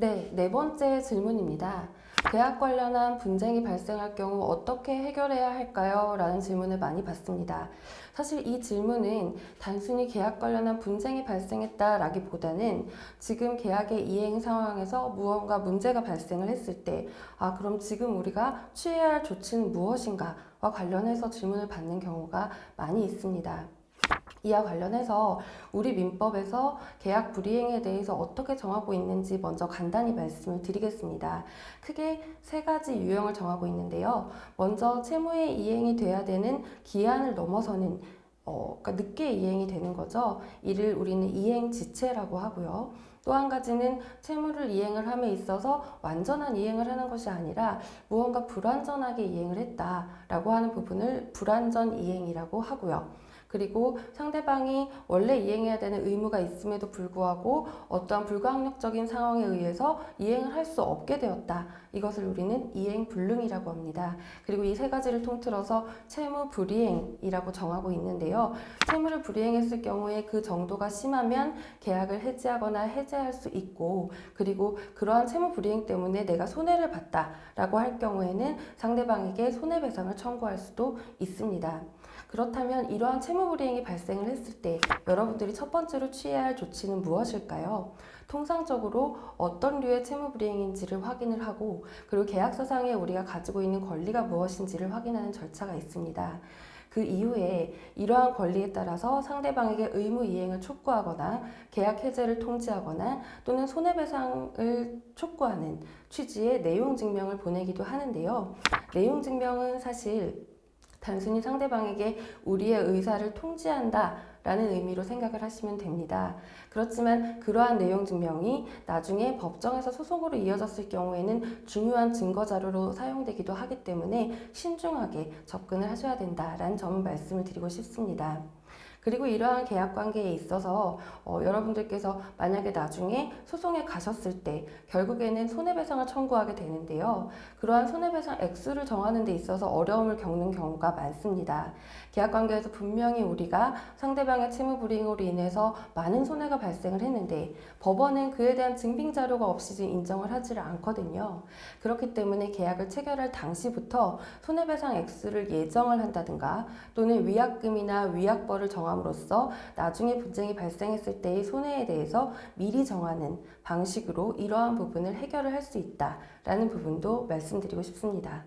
네, 네 번째 질문입니다. 계약 관련한 분쟁이 발생할 경우 어떻게 해결해야 할까요? 라는 질문을 많이 받습니다. 사실 이 질문은 단순히 계약 관련한 분쟁이 발생했다라기보다는 지금 계약의 이행 상황에서 무언가 문제가 발생을 했을 때, 아, 그럼 지금 우리가 취해야 할 조치는 무엇인가와 관련해서 질문을 받는 경우가 많이 있습니다. 이와 관련해서 우리 민법에서 계약 불이행에 대해서 어떻게 정하고 있는지 먼저 간단히 말씀을 드리겠습니다. 크게 세 가지 유형을 정하고 있는데요. 먼저 채무의 이행이 돼야 되는 기한을 넘어서는 어, 그러니까 늦게 이행이 되는 거죠. 이를 우리는 이행 지체라고 하고요. 또 한 가지는 채무를 이행을 함에 있어서 완전한 이행을 하는 것이 아니라 무언가 불완전하게 이행을 했다라고 하는 부분을 불완전 이행이라고 하고요. 그리고 상대방이 원래 이행해야 되는 의무가 있음에도 불구하고 어떠한 불가항력적인 상황에 의해서 이행을 할 수 없게 되었다. 이것을 우리는 이행 불능이라고 합니다. 그리고 이 세 가지를 통틀어서 채무 불이행이라고 정하고 있는데요. 채무를 불이행했을 경우에 그 정도가 심하면 계약을 해지하거나 해제할 수 있고 그리고 그러한 채무 불이행 때문에 내가 손해를 봤다라고 할 경우에는 상대방에게 손해배상을 청구할 수도 있습니다. 그렇다면 이러한 채무 불이행이 발생을 했을 때 여러분들이 첫 번째로 취해야 할 조치는 무엇일까요? 통상적으로 어떤 류의 채무불이행인지를 확인을 하고 그리고 계약서상에 우리가 가지고 있는 권리가 무엇인지를 확인하는 절차가 있습니다. 그 이후에 이러한 권리에 따라서 상대방에게 의무 이행을 촉구하거나 계약 해제를 통지하거나 또는 손해배상을 촉구하는 취지의 내용 증명을 보내기도 하는데요. 내용 증명은 사실 단순히 상대방에게 우리의 의사를 통지한다 라는 의미로 생각을 하시면 됩니다. 그렇지만 그러한 내용 증명이 나중에 법정에서 소송으로 이어졌을 경우에는 중요한 증거 자료로 사용되기도 하기 때문에 신중하게 접근을 하셔야 된다라는 점을 말씀을 드리고 싶습니다. 그리고 이러한 계약 관계에 있어서 어, 여러분들께서 만약에 나중에 소송에 가셨을 때 결국에는 손해배상을 청구하게 되는데요. 그러한 손해배상 액수를 정하는 데 있어서 어려움을 겪는 경우가 많습니다. 계약 관계에서 분명히 우리가 상대방의 채무 불이행으로 인해서 많은 손해가 발생을 했는데 법원은 그에 대한 증빙 자료가 없이 인정을 하지를 않거든요. 그렇기 때문에 계약을 체결할 당시부터 손해배상 액수를 예정을 한다든가 또는 위약금이나 위약벌을 정함으로써 나중에 분쟁이 발생했을 때의 손해에 대해서 미리 정하는 방식으로 이러한 부분을 해결을 할 수 있다라는 부분도 말씀드리고 싶습니다.